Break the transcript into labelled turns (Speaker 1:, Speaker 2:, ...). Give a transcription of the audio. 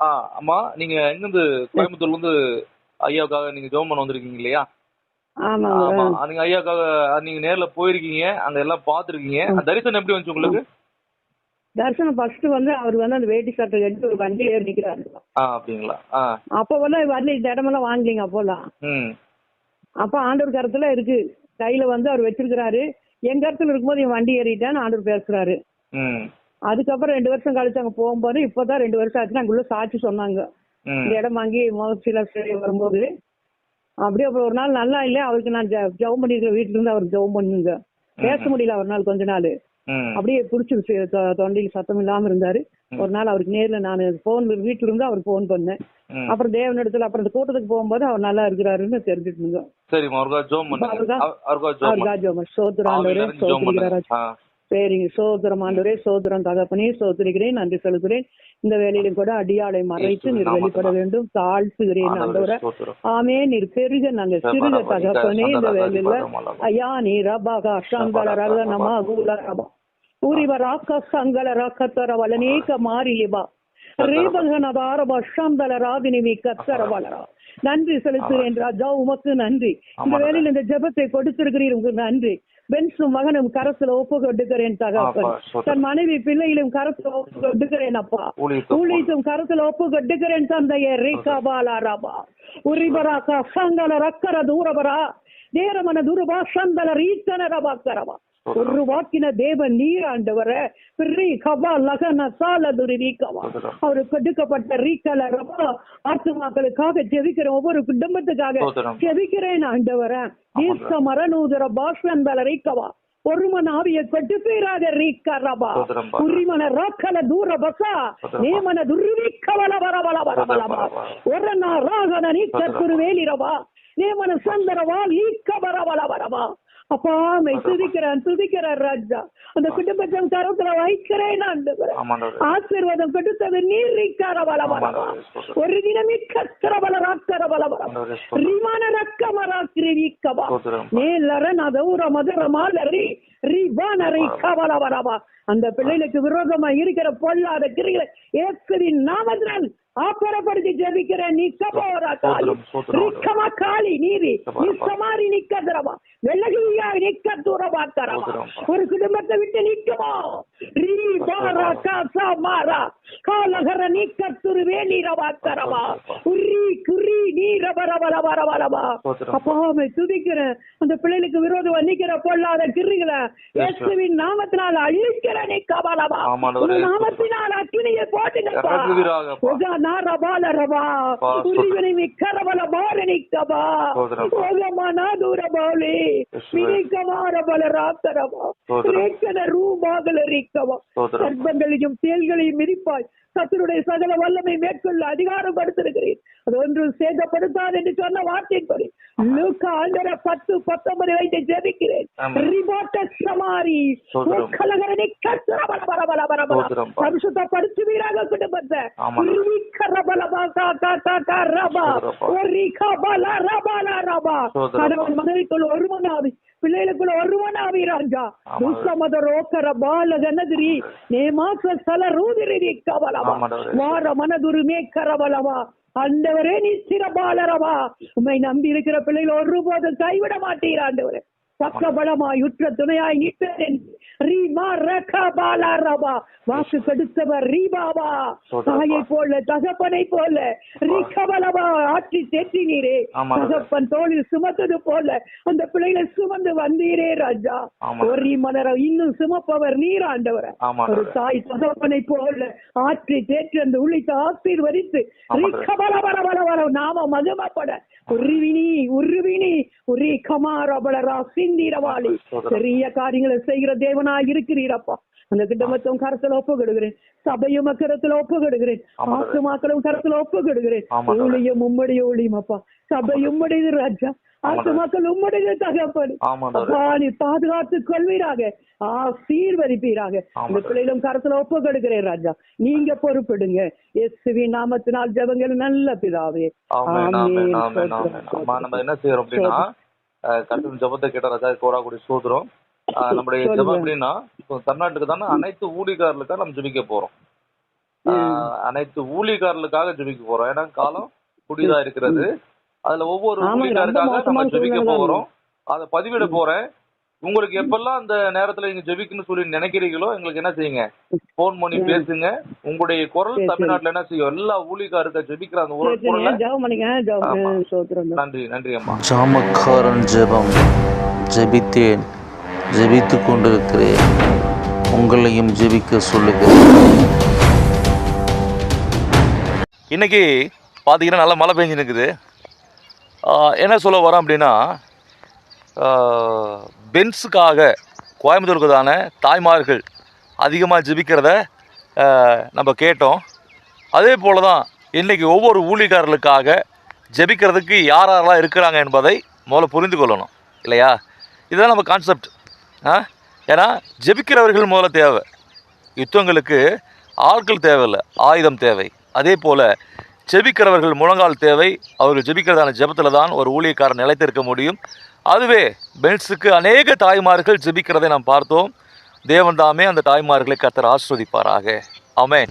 Speaker 1: ஆ அம்மா நீங்க எங்கிருந்து கோயம்புத்தூர்ல இருந்து ஐயாவுக்காக நீங்க ஜெபம் பண்ண வந்திருக்கீங்க இல்லையா? ஆமா நீங்க ஐயாவுக்காக நீங்க நேர்ல போயிருக்கீங்க அங்க எல்லாம் பாத்துருக்கீங்க அந்த தரிசனம் எப்படி வந்துச்சு உங்களுக்கு?
Speaker 2: தர்சனம் ஃபர்ஸ்ட் வந்து அவர் வந்து அந்த வேட்டி சட்டை எடுத்து ஒரு வண்டி ஏறி நிக்கிறாரு.
Speaker 1: அப்படிங்களா?
Speaker 2: அப்ப வந்து வரல இந்த இடமெல்லாம் வாங்கலீங்க அப்போலாம் அப்ப ஆண்டவர் கரத்துல இருக்கு. கையில வந்து அவர் வச்சிருக்கிறாரு. எங்க இடத்துல இருக்கும்போது என் வண்டி ஏறிட்டான்னு ஆண்டவர் பேசுறாரு. அதுக்கப்புறம் ரெண்டு வருஷம் கழிச்சு அங்க போகும்போது இப்பதான் ரெண்டு வருஷம் ஆச்சு அங்க உள்ள சாட்சி சொன்னாங்க. இடம் வாங்கி மோசில வரும்போது. அப்படியே அப்புறம் ஒரு நாள் நல்லா இல்ல அவருக்கு நான் ஜெ- ஜெபம் பண்ணிருக்கேன் வீட்டுல இருந்து அவருக்கு ஜெபம் பண்ணுங்க பேச முடியல ஒரு நாள் கொஞ்ச நாள். அப்படியே புடிச்சிருச்சு தொண்டையில் சத்தம் இல்லாம இருந்தாரு. ஒரு நாள் அவருக்கு நேர்ல நான் போன் வீட்டுல இருந்து அவர் போன் பண்ணேன். அப்புறம் தேவன் இடத்துல அப்புறம் இந்த கூட்டத்துக்கு போகும்போது அவர் நல்லா இருக்கிறாருன்னு
Speaker 1: அவருக்கா ஜோம் பண்ணுங்க.
Speaker 2: அவருக்கா-
Speaker 1: அவ- அவருக்கா ஜோம்
Speaker 2: அவருக்கா
Speaker 1: ஜோம்
Speaker 2: சோத்திரிக்கிறாராஜ்
Speaker 1: ஆ.
Speaker 2: சரிங்க. சோதரம் ஆண்டவரே சோதரம் தகப்பனே சோதரிக்கிறேன் நன்றி செலுத்துகிறேன். இந்த வேலையிலும் கூட அடியாளை மறைத்து நீர் வெளிப்பட வேண்டும். தாழ்த்துகிறேன் ஆண்டவரை. ஆமே நீர் பெருக நாங்க சிறுக தகப்பனே இந்த வேலையில ஐயா நீ ரபாகா சங்கல ரக நமா கூல ரபா ஊரிவ ராக்க சங்கல ராக்கத்தர வலனேக மாறிலிபா நன்றி செலுத்துகிறேன் ராஜா உமக்கு நன்றி. இந்த வேலையில் இந்த ஜெபத்தை கொடுத்திருக்கிறீர் உங்களுக்கு நன்றி. பென்ஸும் மகனும் கரத்துல ஒப்பு கொடுக்கிறேன் தகப்பன். தன் மனைவி பிள்ளையிலும் கரத்துல ஒப்பு கொடுக்கிறேன் அப்பா
Speaker 1: ஊழியத்தை
Speaker 2: ஊழியத்தும் கரத்துல ஒப்பு கொடுக்கிறேன் தந்தையே ரேகா பாலா ரபா. உரிபரா கசங்கல ரக்கர தூரபரா. நேரமன துருபா சந்தல ரீத்தன ரபாக்கரவா. ஒரு வாக்கின தேவன் நீர் ஆண்டவர. ரீ கபா லகன சால துரி ரீக்கவா அவருக்கு கொடுக்கப்பட்ட ரீக்கல ரபா ஆத்துமாக்களுக்காக ஜெபிக்கிற ஒவ்வொரு குடும்பத்துக்காக. ஜெபிக்கிறேன் ஆண்டவர. தீர்க்க மரநூதர பாஷந்தல ரீக்கவா. ஒருமன் ஆவிய கட்டுப்பீராக ரீக்க ரபா.
Speaker 1: ஸ்தோத்திரம் பா.
Speaker 2: உரிமன ராக்கல தூர பசா. நேமன துர்விக்கவல வர வர வர வர வர ஒரன ராகன நீக்க துருவேலிரவா நேமன சந்தரவா ஈக்க வர வர வரவா அப்பா மை துதிக்கிறேன் துதிக்கிறேன் ராஜா அந்த வைக்கிறேன் ஆண்டவரே.
Speaker 1: ஆமாண்டவரே.
Speaker 2: ஆசீர்வாதம் கொடுத்தது நீர் ரீக்கார
Speaker 1: ஸ்தோத்திரம்.
Speaker 2: ஒரு தினமே கத்திர பல ராக்கர பல வரவா
Speaker 1: ஆமாண்டவரே, ஸ்தோத்திரம்.
Speaker 2: ரிமான ரக்கம ராக்கிரி வீக்கவா. நேலர நதௌர மதுர மாலரி ரிவான ரிக்கவல வரவா அந்த பிள்ளைகளுக்கு விரோதமா இருக்கிற பொல்லாத கிரிகளை ஏசுவின் நாமத்தினால் ஆப்பரப்படுத்தி ஜெபிக்கிறேன் நீ கபோரா காலி. ரிக்கமா காலி
Speaker 1: ஸ்தோத்திரம்.
Speaker 2: நீ சமாரி நிக்கதரவா வெள்ளகிரியா நிக்க தூரமா தரவா. ஒரு குடும்பத்தை விட்டு நிக்குமா? ரீ பாரா காசா மாறா காலகர நீக்க துருவே. நீரவா தரவா உரி குரி நீரவர வர வர வரவா
Speaker 1: ஸ்தோத்திரம்.
Speaker 2: அப்பாவை துதிக்கிறேன் அந்த பிள்ளைகளுக்கு விரோதம் நிக்கிற பொல்லாத கிரிகளை இயேசுவின் நாமத்தினால் அழிக்கிற நீ கவலவா நாமத்தினால் அக்கினியை போட்டுங்கப்பா பாரணிக்கவா
Speaker 1: ஸ்தோத்திரம்.
Speaker 2: ஓகமான தூரபாலி
Speaker 1: இயேசுவே.
Speaker 2: மினிக்கமார பல ராத்தரவா.
Speaker 1: ஸ்தோத்திரம்.
Speaker 2: ரேக்கன ரூபாகல ரிக்கவா
Speaker 1: ஸ்தோத்திரம்.
Speaker 2: சர்ப்பங்களையும் தேல்களையும் மிதிப்பாய். கத்தருடைய சகல வல்லமை மேற்கொள்ள அதிகாரம் படுத்திருக்கிறேன் அது ஒன்றும் சேதப்படுத்தாது என்று சொன்ன வார்த்தைப்படி பத்து பத்தொன்பது வைத்து ஜெபிக்கிறேன். பரிசுத்தப்படுத்துவீராக குடும்பத்தை. கணவன் மனைவிக்குள் ஒருவனாவி பிள்ளைகளுக்குள்ள ராஜா
Speaker 1: ஆமாம்.
Speaker 2: துக்கமத ரோக்கர பால கனதிரி நேமாச சல ரூதிரி கவலவா
Speaker 1: ஆமாண்டவரே.
Speaker 2: வார மனதுருமே கரவலவா. ஆண்டவரே நீ சிறபாலரவா. உம்மை நம்பி இருக்கிற பிள்ளைகள் ஒருபோதும் கைவிட மாட்டீர் ஆண்டவரே. பக்க பலமாய் உற்ற துணையாய் நிற்பேன் ரீமா ரக பாலாரபா வாக்கு கெடுத்தவர்
Speaker 1: சோதரப்பா.
Speaker 2: தாயை போல தகப்பனை போல ரிகவலவா ஆற்றி தேற்றினீரே. தகப்பன் தோளில் சுமத்தது போல அந்த பிள்ளைகளை சுமந்து வந்தீரே ராஜா. ஒரு மலர இன்னும் சுமப்பவர் நீர் ஆண்டவர். ஒரு தாய் தகப்பனை போல ஆற்றி தேற்றி அந்த உள்ளிட்ட ஆசீர்வதித்து
Speaker 1: ஆமாம்.
Speaker 2: ரிகபல வர வர வர நாம மகிமப்பட உருவினி உருவினி. உரி கமாரபலரா சிந்திரவாளி. பெரிய காரியங்களை செய்கிற தேவனாய் இருக்கிறீரப்பா அந்த குடும்பத்தும் கரத்துல ஒப்புக்கிடுகிறேன் சபையும் கரத்துல ஒப்புக்கிடுகிறேன். ஆத்துமாக்களும் கரத்துல ஒப்புக்கிடுகிறேன். ஊழியம் உம்முடைய ஊழியம் அப்பா. சபை உம்முடையது ராஜா. ஆத்துமாக்கள் உம்முடையது தகப்பன். அப்பா நீ பாதுகாத்துக் கொள்வீராக. ஆசீர்வதிப்பீராக.
Speaker 1: ஆமாம்.
Speaker 2: இந்த பிள்ளைகளும் கரத்துல ஒப்பு கொடுக்கிறேன் ராஜா. நீங்க பொறுப்பிடுங்க. இயேசுவி நாமத்தினால் ஜெபங்கள் நல்ல பிதாவே.
Speaker 1: நம்ம என்ன செய்யறோம் அப்படின்னா கர்த்தரின் ஜெபத்தை கேட்ட ராஜா கோராக்குடி சோதரம் நம்முடைய ஜெபம்
Speaker 2: சொல்லுங்க.
Speaker 1: தமிழ்நாட்டுக்கு தானே அனைத்து ஊழியக்காரர்களுக்காக நம்ம ஜெபிக்க போறோம்.
Speaker 2: ஆஹ், அனைத்து ஊழியக்காரர்களுக்காக ஜெபிக்க போறோம். ஏன்னா காலம் புதிதா இருக்கிறது. அதுல ஒவ்வொரு ஊழியக்காருக்காக நம்ம ஜெபிக்க போறோம். அதை பதிவிட போறேன். உங்களுக்கு எப்பெல்லாம் அந்த நேரத்துல நீங்க ஜெபிக்கணும்னு சொல்லி நினைக்கிறீங்களோ எங்களுக்கு என்ன செய்யுங்க? போன் பண்ணி பேசுங்க. உங்களுடைய குரல். தமிழ்நாட்டுல என்ன செய்யும்? எல்லா ஊழியக்காரர்கிட்ட ஜெபிக்கிற அந்த ஒரு குரலை நன்றி நன்றி அம்மா.
Speaker 3: ஜாமக்காரன் ஜெபம். ஜெபித்தேன். ஜெபித்து கொண்டிருக்கிறேன். உங்களையும் ஜெபிக்க சொல்லுகிறேன்.
Speaker 1: இன்னைக்கு பார்த்தீங்கன்னா நல்லா மழை பெஞ்சு நிற்குது என்ன சொல்ல வரோம் அப்படின்னா பென்ஸுக்காக கோயம்புத்தூருக்குதான தாய்மார்கள் அதிகமாக ஜெபிக்கிறத நம்ம கேட்டோம். அதே போல தான் இன்றைக்கி ஒவ்வொரு ஊழியக்காரர்களுக்காக ஜெபிக்கிறதுக்கு யார் யாரெல்லாம் இருக்கிறாங்க என்பதை முதல்ல புரிந்து கொள்ளணும். இல்லையா? இதுதான் நம்ம கான்செப்ட் ஆ? ஏன்னா ஜெபிக்கிறவர்கள் முதல்ல தேவை. யுத்தங்களுக்கு ஆட்கள் தேவையில்லை ஆயுதம் தேவை. அதே போல் ஜெபிக்கிறவர்கள் முழங்கால் தேவை அவர்கள் ஜெபிக்கிறதான ஜெபத்தில் தான் ஒரு ஊழியக்காரன் நிலைத்திருக்க முடியும். அதுவே பென்ஸுக்கு அநேக தாய்மார்கள் ஜெபிக்கிறதை நாம் பார்த்தோம். தேவன் தாமே அந்த தாய்மார்களை கத்தர் ஆஸ்வதிப்பாராக. ஆமென்.